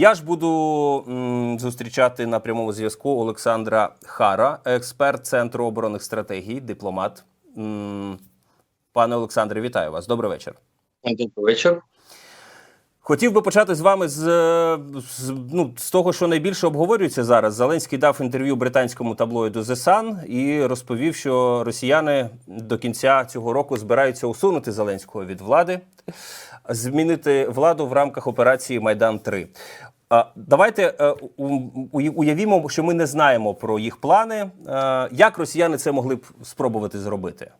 Я ж буду м, зустрічати на прямому зв'язку Олександра Хара, експерт Центру оборонних стратегій, дипломат. М, Пане Олександре, вітаю вас. Добрий вечір. Добрий вечір. Хотів би почати з вами з, е, з, ну, з того, що найбільше обговорюється зараз. Зеленський дав інтерв'ю британському таблоїду The Sun і розповів, що росіяни до кінця цього року збираються усунути Зеленського від влади, змінити владу в рамках операції Майдан 3 А, Давайте е, уявімо, що ми не знаємо про їх плани. Е, Як росіяни це могли б спробувати зробити?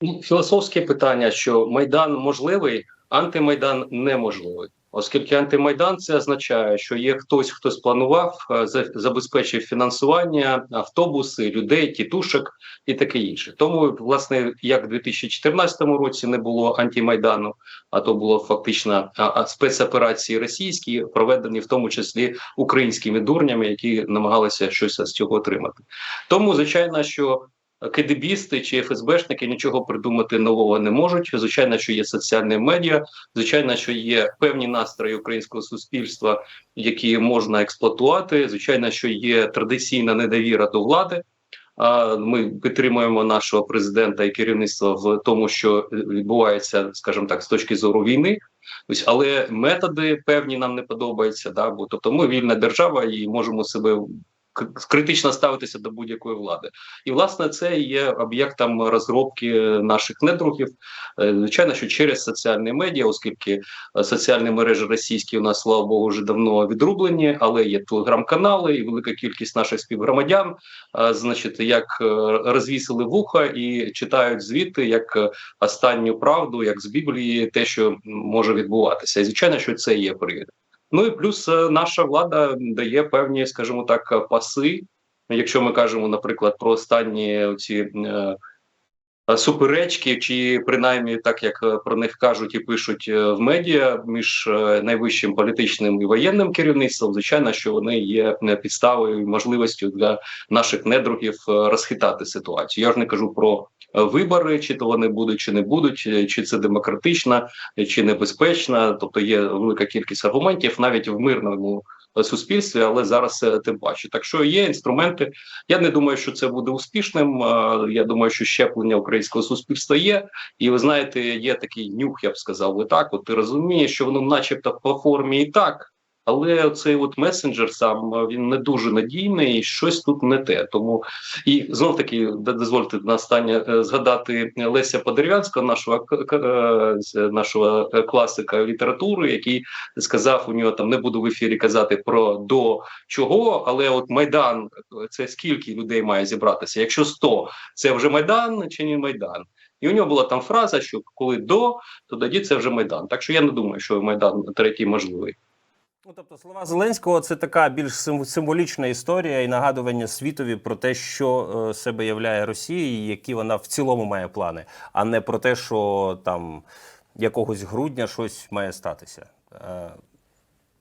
Ну, Філософське питання, що Майдан можливий, антимайдан неможливий. Оскільки антимайдан це означає, що є хтось, хто спланував, е, забезпечив фінансування, автобуси, людей, тітушок і таке інше. Тому, власне, як в 2014 році не було антимайдану, а то було фактично спецоперації російські, проведені в тому числі українськими дурнями, які намагалися щось з цього отримати. Тому, звичайно, що КДБісти чи ФСБшники нічого придумати нового не можуть. Звичайно, що є соціальні медіа, звичайно, що є певні настрої українського суспільства, які можна експлуатувати. Звичайно, що є традиційна недовіра до влади. А ми підтримуємо нашого президента і керівництва в тому, що відбувається, скажімо так, з точки зору війни. Ось, але методи певні нам не подобаються. Да, бо тобто ми вільна держава і можемо себе критично ставитися до будь-якої влади. І власне це є об'єктом розробки наших недругів. Е, Звичайно, що через соціальні медіа, оскільки е, соціальні мережі російські у нас, слава Богу, вже давно відрублені, але є телеграм-канали і велика кількість наших співгромадян, е, значить, як розвісили вуха і читають звіти як останню правду, як з Біблії, те, що може відбуватися. І звичайно, що це є привід. Ну і плюс е, наша влада дає певні, скажімо так, паси. Якщо ми кажемо, наприклад, про останні ці е, е, суперечки, чи принаймні так як е, про них кажуть і пишуть е, в медіа між е, найвищим політичним і воєнним керівництвом, звичайно, що вони є е, підставою і можливістю для наших недругів е, розхитати ситуацію. Я ж не кажу про е, вибори, чи то вони будуть, чи не будуть, е, чи це демократична, е, чи небезпечна. Тобто є велика кількість аргументів навіть в мирному е, суспільстві, але зараз е, тим паче. Так що є інструменти. Я не думаю, що це буде успішним. Е, Я думаю, що щеплення українського суспільства є. І ви знаєте, є такий нюх, я б сказав ви так. От ти розумієш, що воно, начебто, по формі і так. Але цей от месенджер сам е, він не дуже надійний, і щось тут не те. Тому і знов таки дозвольте на останнє е, згадати Леся Подерев'янського, нашого е, нашого класика літератури, який сказав у нього там не буду в ефірі казати про до чого, але от майдан це скільки людей має зібратися? Якщо 100, це вже майдан чи не майдан? І у нього була там фраза, що коли до, то тоді це вже майдан. Так що я не думаю, що майдан третій можливий. Ну, тобто слова Зеленського це така більш сим- символічна історія і нагадування світові про те, що е, себе являє Росія, і які вона в цілому має плани, а не про те, що там якогось грудня щось має статися.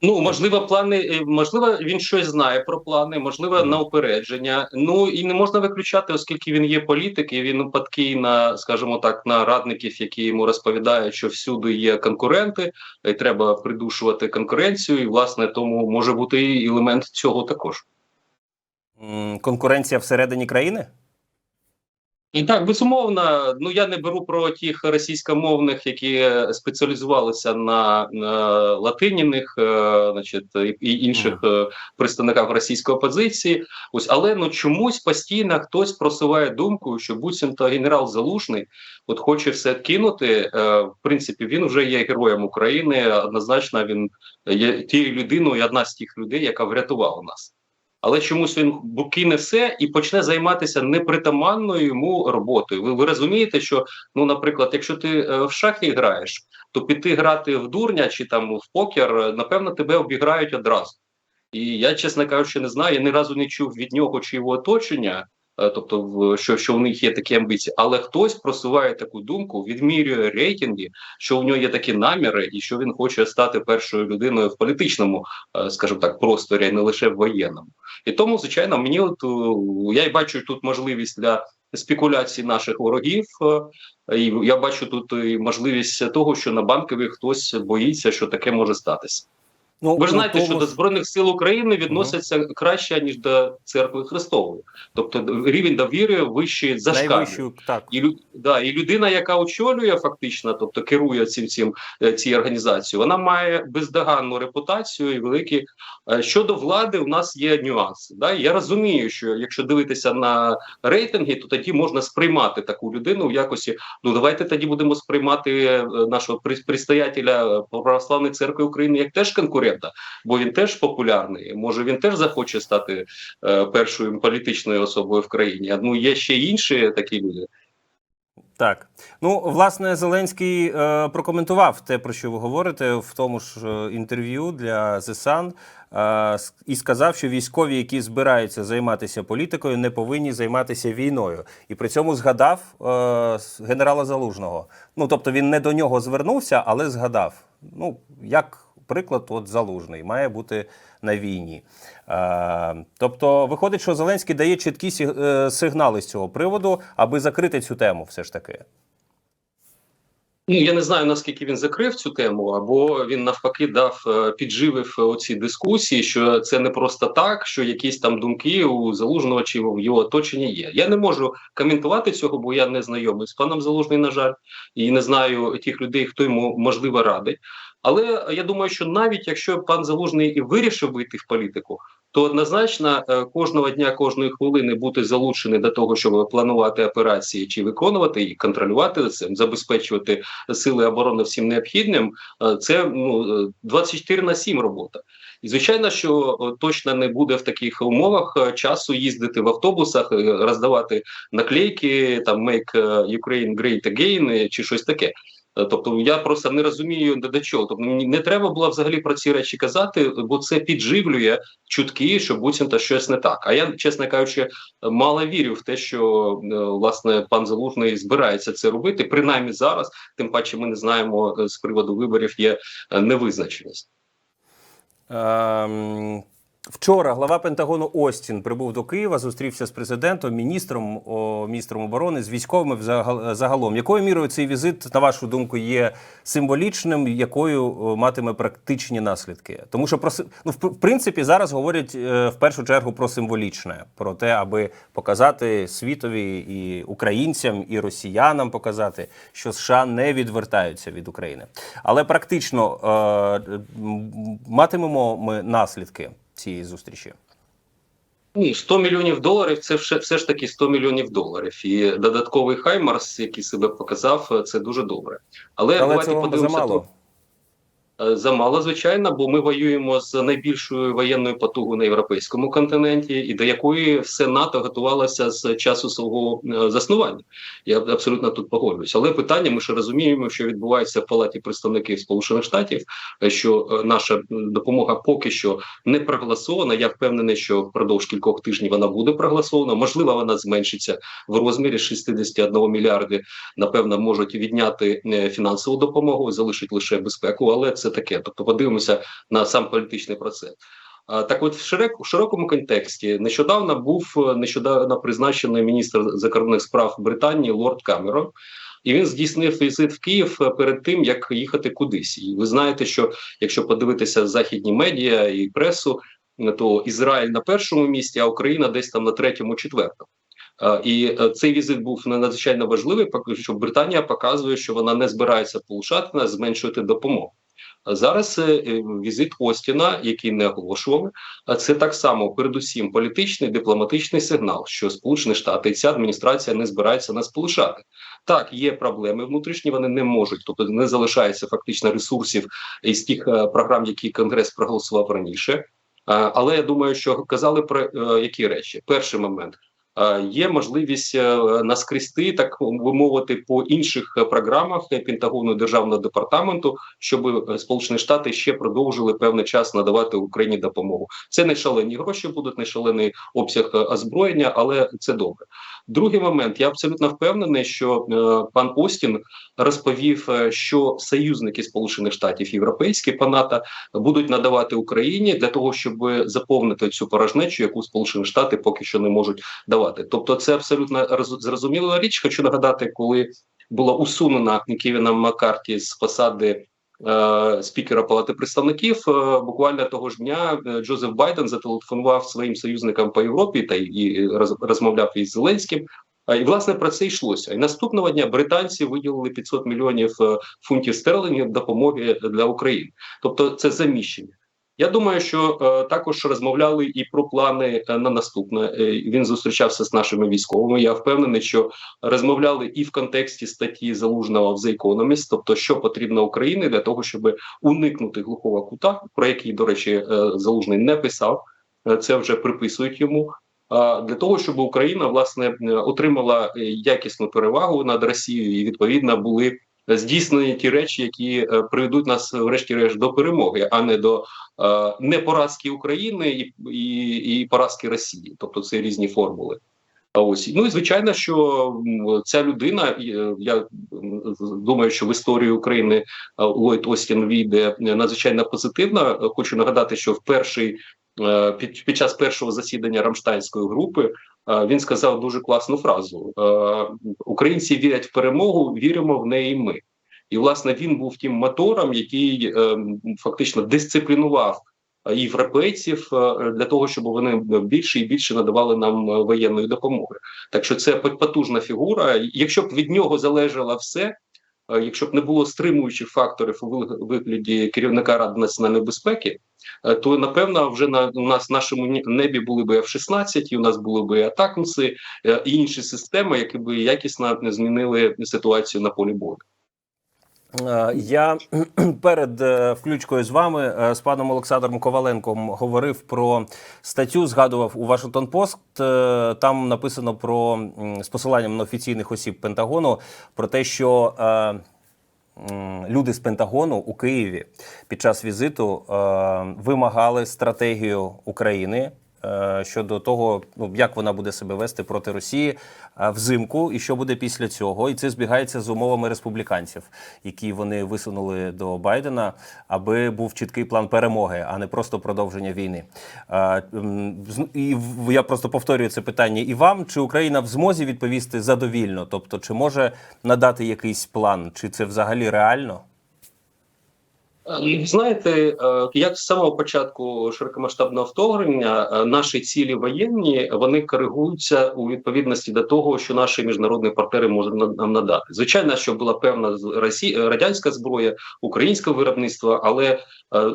Ну можливо, плани е, можливо, він щось знає про плани, можливо, на упередження. Ну і не можна виключати, оскільки він є політик, і він падкий на, скажімо так, на радників, які йому розповідають, що всюди є конкуренти, і треба придушувати конкуренцію. І власне тому може бути і елемент цього також. Конкуренція всередині країни? І так, безумовно, ну я не беру про тих російськомовних, які е, спеціалізувалися на, на латиніних, е, значить, і- і інших е, представниках російської опозиції. Ось, але ну чомусь постійно хтось просуває думку, що буцімто генерал Залужний от хоче все кинути. Е, в принципі, він вже є героєм України. Однозначно, він є тією людиною, одна з тих людей, яка врятувала нас але чомусь він кине все і почне займатися непритаманною йому роботою. Ви, ви розумієте, що ну, наприклад, якщо ти е, в шахи граєш, то піти грати в дурня чи там в покер, е, напевно, тебе обіграють одразу. І я, чесно кажучи, не знаю. Я ні разу не чув від нього чи його оточення. Е, Тобто, в що, що в них є такі амбіції, але хтось просуває таку думку, відмірює рейтинги, що в нього є такі наміри, і що він хоче стати першою людиною в політичному, е, скажімо так, просторі, а не лише в воєнному. І тому, звичайно, мені от е, я й бачу тут можливість для спекуляцій наших ворогів. І я бачу тут можливість того, що на банкові хтось боїться, що таке може статися. Ну, Ви ж знаєте, тому що до збройних сил України відносяться краще ніж до церкви Христової, тобто рівень довіри вищий зашкалює. найвищу, так. І, да, і людина, яка очолює фактично, тобто керує цим цим е, цією організацією, вона має бездоганну репутацію і великі Е, щодо влади. У нас є нюанси. Да? Я розумію, що якщо дивитися на рейтинги, то тоді можна сприймати таку людину в якості. Ну давайте тоді будемо сприймати е, нашого прис- предстоятеля е, православної церкви України як теж конкурента, бо він теж популярний. Може він теж захоче стати е, першою політичною особою в країні. Ну є ще інші такі люди. Так, ну власне, Зеленський е, прокоментував те, про що ви говорите, в тому ж е, інтерв'ю для Sun, е, і сказав, що військові, які збираються займатися політикою, не повинні займатися війною. І при цьому згадав е, генерала Залужного. Ну тобто він не до нього звернувся, але згадав. Ну як приклад, от Залужний має бути на війні. Е, тобто, виходить, що Зеленський дає чіткі е, сигнали з цього приводу, аби закрити цю тему, все ж таки. Ну я не знаю наскільки він закрив цю тему, або він навпаки дав е, підживив оці дискусії, що це не просто так, що якісь там думки у залужного чи в його оточенні є. Я не можу коментувати цього, бо я не знайомий з паном Залужним, на жаль, і не знаю тих людей, хто йому можливо радить. Але я думаю, що навіть якщо пан Залужний і вирішив вийти в політику, то однозначно е, кожного дня, кожної хвилини бути залучений до того, щоб планувати операції чи виконувати і контролювати це, забезпечувати сили оборони всім необхідним. е, Це ну е, 24 на 7 робота. І звичайно, що е, точно не буде в таких умовах е, часу їздити в автобусах, е, роздавати наклейки, там «Make е, Ukraine Great Again» е, чи щось таке. Е, Тобто я просто не розумію до чого. Тобто не треба було взагалі про ці речі казати, бо це підживлює чутки, що буцімто щось не так. А я, чесно кажучи, мало вірю в те, що е, власне пан Залужний збирається це робити. Принаймні зараз, тим паче, ми не знаємо е, з приводу виборів є невизначеність. Ем, Вчора глава Пентагону Остін прибув до Києва, зустрівся з президентом, міністром, о, міністром оборони, з військовими загалом. Якою мірою цей візит, на вашу думку, є символічним, якою матиме практичні наслідки? Тому що про ну, в принципі зараз говорять е, в першу чергу про символічне, про те, аби показати світові і українцям, і росіянам показати, що США не відвертаються від України. Але практично е, матимемо ми наслідки цієї зустрічі. Ні, 100 мільйонів доларів це все, все ж таки 100 мільйонів доларів. І додатковий Хаймарс, який себе показав, це дуже добре. Але, Але давайте подивимося замало. Е, звичайно, бо ми воюємо з найбільшою воєнною потугою на європейському континенті, і до якої все НАТО готувалося з часу свого е, заснування. Я абсолютно тут погоджуюсь. Але питання: ми ж розуміємо, що відбувається в палаті представників Сполучених Штатів, е, що наша допомога поки що не проголосована. Я впевнений, що впродовж кількох тижнів вона буде проголосована. Можливо, вона зменшиться в розмірі 61 мільярди. Напевно, можуть відняти фінансову допомогу, залишить лише безпеку, але це таке. Тобто, подивимося на сам політичний процес. Так, от в широк, широкому контексті нещодавно був е, нещодавно призначений міністр закордонних справ Британії Лорд Камерон. І він здійснив візит в Київ е, перед тим, як їхати кудись. І ви знаєте, що якщо подивитися західні медіа і пресу, е, то Ізраїль на першому місці, а Україна десь там на третьому, четвертому. І цей візит був надзвичайно важливий, поки що Британія показує, що вона не збирається полишати нас, зменшувати допомогу. Зараз е, е, візит Остіна, який не оголошували, а це так само, передусім, політичний дипломатичний сигнал, що Сполучені Штати і ця адміністрація не збирається нас полишати. Так, є проблеми внутрішні, вони не можуть, тобто не залишається фактично ресурсів із тих е, програм, які Конгрес проголосував раніше. Але я думаю, що казали про які речі. Перший момент. Е, Є можливість е, наскрісти, так би мовити, по інших е, програмах Пентагону державного департаменту, щоб Сполучені Штати ще продовжили певний час надавати Україні допомогу. Це не шалені гроші, будуть не шалений обсяг озброєння, але це добре. Другий момент. Я абсолютно впевнений, що пан Остін розповів, що союзники Сполучених Штатів європейські по НАТО будуть надавати Україні для того, щоб заповнити цю порожнечу, яку Сполучені Штати поки що не можуть давати. Тобто, це абсолютно роз- зрозуміла річ. Хочу нагадати, коли була усунена Кевіна Маккарті з посади е, спікера Палати представників, е, буквально того ж дня е, Джозеф Байден зателефонував своїм союзникам по Європі та і роз, розмовляв із Зеленським. І власне про це йшлося. І наступного дня британці виділили 500 мільйонів фунтів стерлингів допомоги для України. Тобто, це заміщення. Я думаю, що е, також розмовляли і про плани е, на наступне. Е, він зустрічався з нашими військовими. Я впевнений, що розмовляли і в контексті статті залужного в The Economist, тобто що потрібно Україні для того, щоб уникнути глухого кута, про який, до речі, залужний не писав. Це вже приписують йому. Для того, щоб Україна власне отримала якісну перевагу над Росією, і відповідно були здійснені ті речі, які е, приведуть нас, врешті-решт, до перемоги, а не до е, не поразки України і, і, і поразки Росії, тобто це різні формули. А ось ну і звичайно, що ця людина, е, я думаю, що в історію України е, Ллойд Остін війде надзвичайно позитивно. Хочу нагадати, що в перший під, під час першого засідання Рамштайнської групи е, він сказав дуже класну фразу: е, Українці вірять в перемогу, віримо в неї. Ми. І власне він був тим мотором, який е, фактично дисциплінував е, європейців е, для того, щоб вони більше і більше надавали нам е, воєнної допомоги. Так що це потужна фігура. Якщо б від нього залежало все, е, якщо б не було стримуючих факторів у вигляді керівника Ради національної безпеки, е, то напевно вже на у нас нашому небі були б F-16, і у нас були б атакмси, е, і інші системи, які б якісно змінили ситуацію на полі бою. Я перед е, включкою з вами е, з паном Олександром Коваленком говорив про статтю, згадував у Вашингтон Пост. Е, Там написано про з посиланням на офіційних осіб Пентагону про те, що люди з Пентагону у Києві під час візиту вимагали стратегію України. Е, Щодо того, ну як вона буде себе вести проти Росії е, взимку, і що буде після цього, і це збігається з умовами республіканців, які вони висунули до Байдена, аби був чіткий план перемоги, а не просто продовження війни. Е, І я просто повторюю це питання і вам: чи Україна в змозі відповісти задовільно? Тобто, чи може надати якийсь план, чи це взагалі реально? Е, Знаєте, е, як з самого початку широкомасштабного вторгнення е, наші цілі воєнні вони коригуються у відповідності до того, що наші міжнародні партнери можуть на- нам надати. Звичайно, що була певна радянська зброя, українське виробництво, але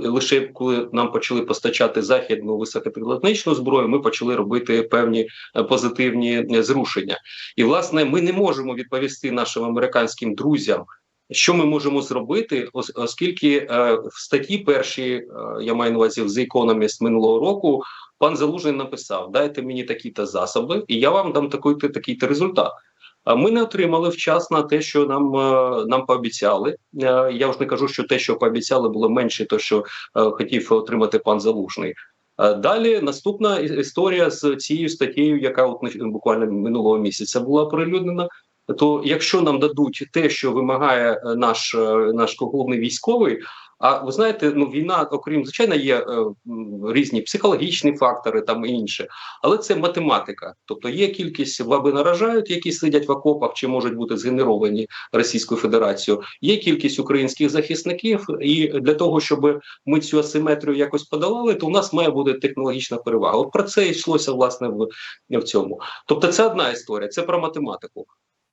лише коли нам почали постачати західну високотехнологічну зброю, ми почали робити певні позитивні зрушення. І власне ми не можемо відповісти нашим американським друзям. Що ми можемо зробити, оскільки е, в статті першій, е, я маю на увазі The Economist минулого року, пан Залужний написав: дайте мені такі-то засоби, і я вам дам такий-то такий-то ми не отримали вчасно те, що нам, е, нам пообіцяли. Е, я вже не кажу, що те, що пообіцяли, було менше, то що е, хотів отримати пан Залужний. Далі наступна історія з цією статтєю, яка от буквально минулого місяця була оприлюднена. То якщо нам дадуть те, що вимагає е, наш, е, наш головний військовий, а ви знаєте, ну війна, окрім звичайно, є е, різні психологічні фактори там і інше, але це математика. Тобто є кількість баби наражають, які сидять в окопах чи можуть бути згенеровані Російською Федерацією. Є кількість українських захисників, і для того, щоб ми цю асиметрію якось подолали, то у нас має бути технологічна перевага. От про це йшлося власне в, в цьому. Тобто, це одна історія, це про математику.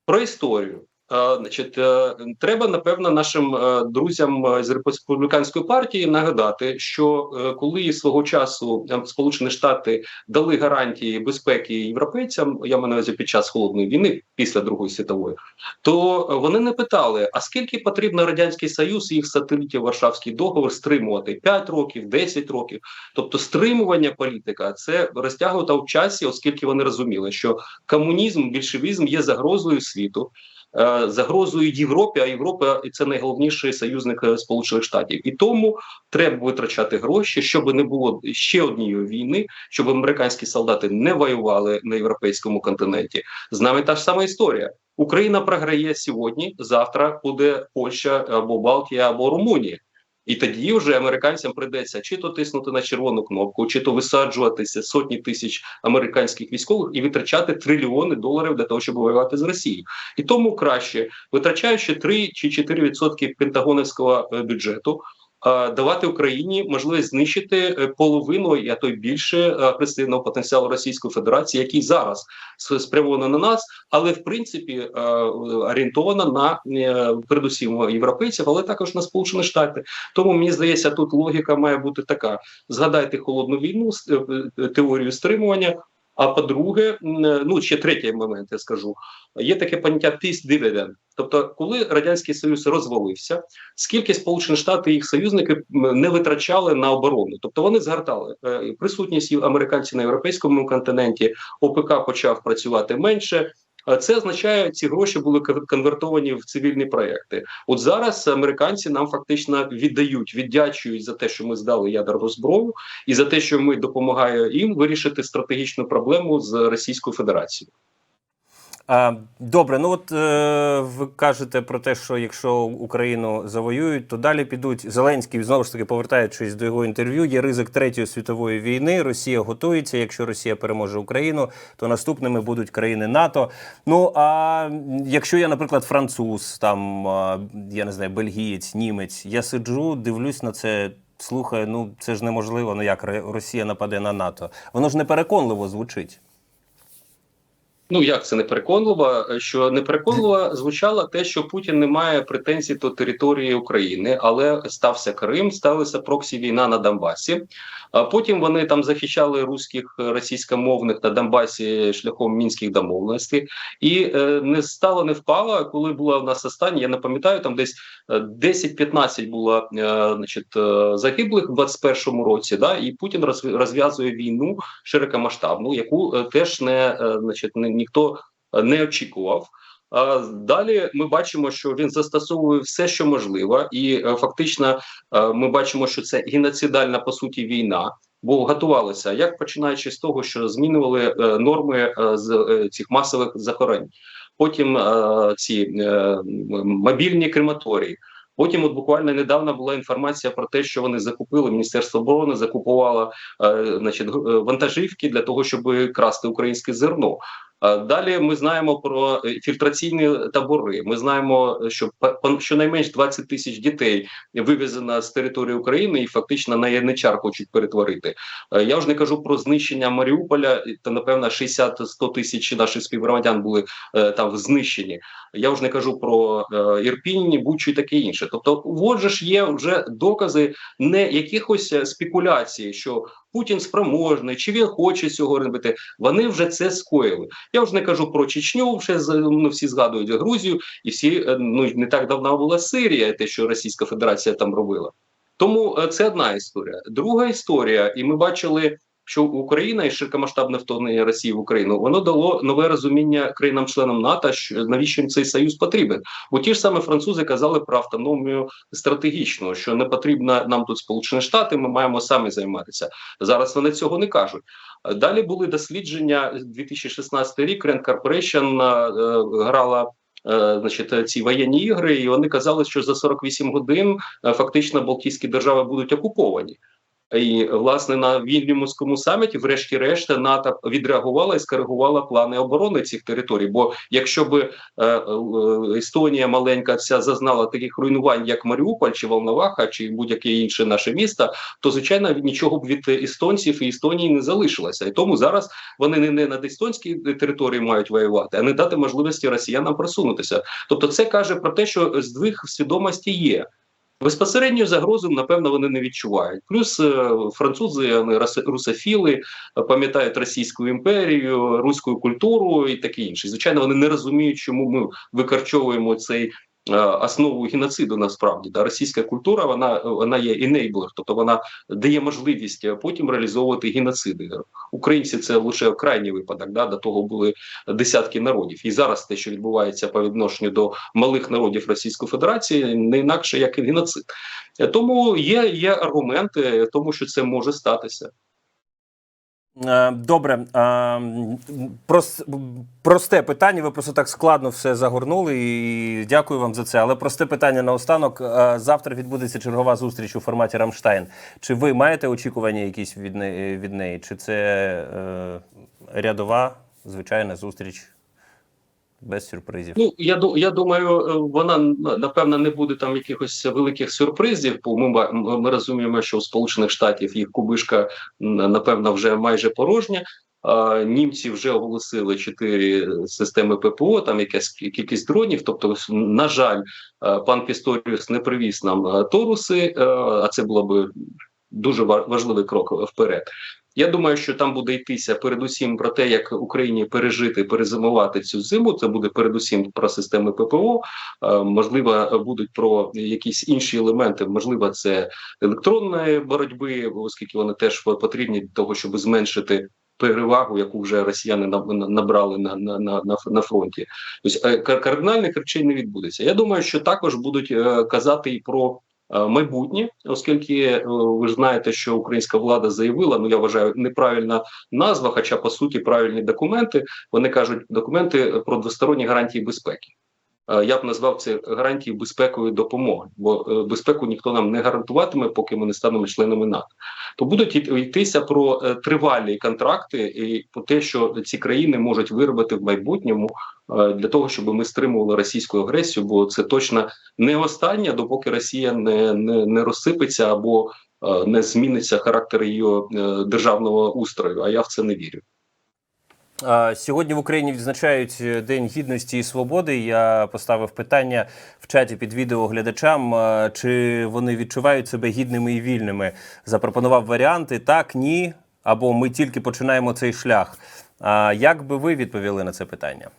Про історію. Е, значить, е, треба напевно нашим е, друзям з республіканської партії нагадати, що коли свого часу е, Сполучені Штати дали гарантії безпеки європейцям, я маю увазі під час холодної війни після Другої світової, то вони не питали: а скільки потрібно радянський союз і їх сателітів Варшавський договор стримувати 5 років, 10 років. Тобто, стримування політика це розтягнута в часі, оскільки вони розуміли, що комунізм, більшовізм є загрозою світу. Е, Загрозою Європі, а Європа це найголовніший союзник е, Сполучених Штатів, і тому треба витрачати гроші, щоб не було ще однієї війни, щоб американські солдати не воювали на європейському континенті. З нами та ж сама історія. Україна програє сьогодні. Завтра буде Польща або Балтія, або Румунія. І тоді вже американцям прийдеться чи то тиснути на червону кнопку, чи то висаджуватися сотні тисяч американських військових і витрачати трильйони доларів для того, щоб воювати з Росією. І тому краще, витрачаючи 3 чи 4 відсотки пентагоновського е, бюджету, давати Україні можливість знищити е, половину, а то й більше е, агресивного потенціалу Російської Федерації, який зараз спрямовано на нас, але в принципі е, орієнтована на е, передусім європейців, але також на Сполучені Штати. Тому мені здається, тут логіка має бути така: згадайте холодну війну, е, е, теорію стримування. А по-друге, е, ну ще третій момент, я скажу, є таке поняття peace dividend. Тобто, коли радянський союз розвалився, скільки Сполучені Штати і їх союзники не витрачали на оборону, тобто вони згортали Е, присутність американців на європейському континенті. ОПК почав працювати менше. Це означає, ці гроші були кон- конвертовані в цивільні проекти. От зараз американці нам фактично віддають, віддячують за те, що ми здали ядерну зброю, і за те, що ми допомагаємо їм вирішити стратегічну проблему з Російською Федерацією. Добре, ну от е, ви кажете про те, що якщо Україну завоюють, то далі підуть Зеленський знову ж таки повертаючись до його інтерв'ю. Є ризик третьої світової війни. Росія готується. Якщо Росія переможе Україну, то наступними будуть країни НАТО. Ну а якщо я, наприклад, француз, там я не знаю, бельгієць, німець, я сиджу, дивлюсь на це. Слухаю, ну це ж неможливо. Ну як Росія нападе на НАТО? Воно ж непереконливо звучить. Ну як це не переконливо? Що не непереконливо звучало те, що Путін не має претензій до території України, але стався Крим, сталася проксі війна на Донбасі. А потім вони там захищали руських е, російськомовних на Донбасі шляхом мінських домовленостей, і е, не стало, не впало. Коли була в нас остання, я не пам'ятаю, там десь е, 10-15 було е, значить, е, загиблих в 21-му році. Да, і Путін роз- розв'язує війну широкомасштабну, яку е, теж не е, значить, не, ніхто не очікував. Далі ми бачимо, що він застосовує все, що можливо, і е, фактично е, ми бачимо, що це геноцидальна по суті війна. Бо готувалися як починаючи з того, що змінювали е, норми з цих масових захорень, потім ці мобільні крематорії. Потім, от буквально недавно була інформація про те, що вони закупили Міністерство оборони, закупувало значить, вантажівки для того, щоб красти українське зерно. Е, Далі ми знаємо про е, фільтраційні табори. Ми знаємо, що па- пон- щонайменш 20 тисяч дітей вивезено з території України і фактично на яничар хочуть перетворити. Е, Я вже не кажу про знищення Маріуполя. Та напевно 60-100 тисяч наших співгромадян були е, там знищені. Я вже не кажу про е, Ірпінь, Бучу і таке інше. Тобто, от же ж є вже докази не якихось е, спекуляцій, що Путін спроможний, чи він хоче цього робити. Вони вже це скоїли. Я вже не кажу про Чечню, вже ну, всі згадують Грузію, і всі е, ну не так давно була Сирія, те, що Російська Федерація там робила. Тому е, це одна історія. Друга історія, і ми бачили, що Україна і широкомасштабне вторгнення Росії в Україну воно дало нове розуміння країнам-членам НАТО, що навіщо їм цей союз потрібен. Бо ті ж саме французи казали про автономію стратегічну, що не потрібно нам тут Сполучені Штати, ми маємо самі займатися. Зараз вони цього не кажуть. Далі були дослідження 2016 рік. Rand Corporation е, грала. е, Значить, ці воєнні ігри, і вони казали, що за 48 годин е, фактично Балтійські держави будуть окуповані. І власне на Вільнюмському саміті, врешті-решт, НАТО відреагувала і скоригувала плани оборони цих територій. Бо якщо б е, е, Естонія маленька вся зазнала таких руйнувань, як Маріуполь чи Волноваха, чи будь-яке інше наше місто, то звичайно нічого б від естонців і Естонії не залишилося. І тому зараз вони не, не над естонській території мають воювати, а не дати можливості росіянам просунутися. Тобто, це каже про те, що здвиг свідомості є. Безпосередньо загрозу, напевно, вони не відчувають. Плюс е, французи, вони русофіли, е, пам'ятають Російську імперію, руську культуру і таке інше. Звичайно, вони не розуміють, чому ми викорчовуємо цей основу геноциду. Насправді да російська культура вона вона є enabler, тобто вона дає можливість е, потім реалізовувати геноциди. Українці це лише крайній випадок. Да, до того були десятки народів, і зараз те, що відбувається по відношенню до малих народів Російської Федерації, не інакше як і геноцид. Е, Тому є, є аргументи, тому що це може статися. Е, Добре, е, просте питання. Ви просто так складно все загорнули. І дякую вам за це. Але просте питання наостанок. Е, Завтра відбудеться чергова зустріч у форматі Рамштайн. Чи ви маєте очікування якісь від неї? Чи це рядова, звичайна зустріч без сюрпризів? Ну я я думаю, е, вона напевно не буде там якихось великих сюрпризів. Бо ми, ми розуміємо, що у Сполучених Штатів їх кубишка напевно вже майже порожня. Німці вже оголосили чотири системи ППО, там якась кількість дронів. Тобто, на жаль, е, пан Пісторіус не привіз нам е, торуси, а це було би дуже ва- важливий крок вперед. Я думаю, що там буде йтися передусім про те, як Україні пережити, перезимувати цю зиму. Це буде передусім про системи ППО. Е, можливо, будуть про якісь інші елементи. Можливо, це електронної боротьби, оскільки вони теж потрібні для того, щоб зменшити. Перевагу, яку вже росіяни на- на- набрали на, на, на, на, фронті, тобто е, кардинальних речей не відбудеться. Я думаю, що також будуть е, казати і про майбутнє, оскільки е, ви ж знаєте, що українська влада заявила. Ну я вважаю, неправильна назва, хоча по суті правильні документи. Вони кажуть документи про двосторонні гарантії безпеки. Е, Я б назвав це гарантії безпекової допомоги, бо е, безпеку ніхто нам не гарантуватиме, поки ми не станемо членами НАТО. То будуть йти- йтися про е, тривалі контракти і про те, що ці країни можуть виробити в майбутньому для того, щоб ми стримували російську агресію, бо це точно не останнє, допоки Росія не, не, не розсипеться або не зміниться характер її державного устрою. А я в це не вірю. Сьогодні в Україні відзначають е, День гідності і свободи. Я поставив питання в чаті під відео глядачам, чи вони відчувають себе гідними і вільними. Запропонував варіанти так, ні, або ми тільки починаємо цей шлях. Як би ви відповіли на це питання?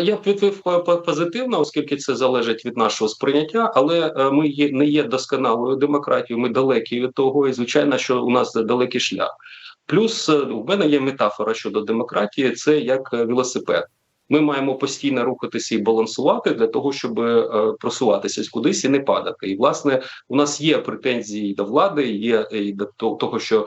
Я б відповів по- по- позитивно, оскільки це залежить від нашого сприйняття, але е, ми є, не є досконалою демократією, ми далекі від того, і звичайно, що у нас далекий шлях. Плюс е, в мене є метафора щодо демократії: це як е, велосипед. Ми маємо постійно рухатися і балансувати для того, щоб е, просуватися кудись і не падати. І власне у нас є претензії до влади, є і до того, що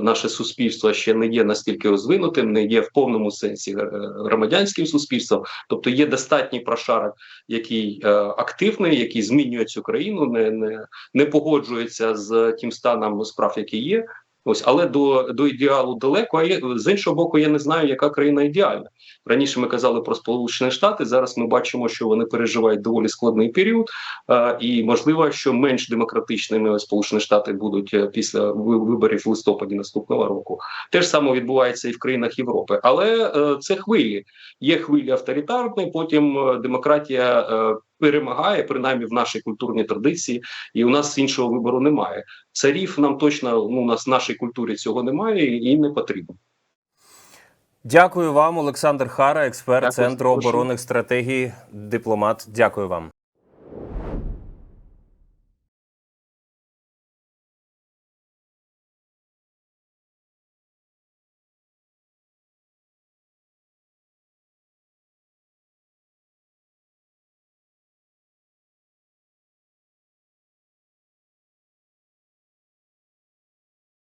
наше суспільство ще не є настільки розвинутим, не є в повному сенсі громадянським суспільством. Тобто є достатній прошарок, який активний, який змінює цю країну, не, не, не погоджується з тим станом справ, які є. Ось, але до, до ідеалу далеко. А є, з іншого боку, я не знаю, яка країна ідеальна. Раніше ми казали про Сполучені Штати. Зараз ми бачимо, що вони переживають доволі складний період, е, і можливо, що менш демократичними Сполучені Штати будуть е, після виборів в листопаді наступного року. Те ж саме відбувається і в країнах Європи, але е, це хвилі. Є хвилі авторитарні, потім е, демократія е, перемагає, принаймні в нашій культурній традиції, і у нас іншого вибору немає. Царів нам точно ну у нас в нашій культурі цього немає і, не потрібно. Дякую вам, Олександр Хара, експерт Дякую, Центру оборонних стратегій, дипломат. Дякую вам.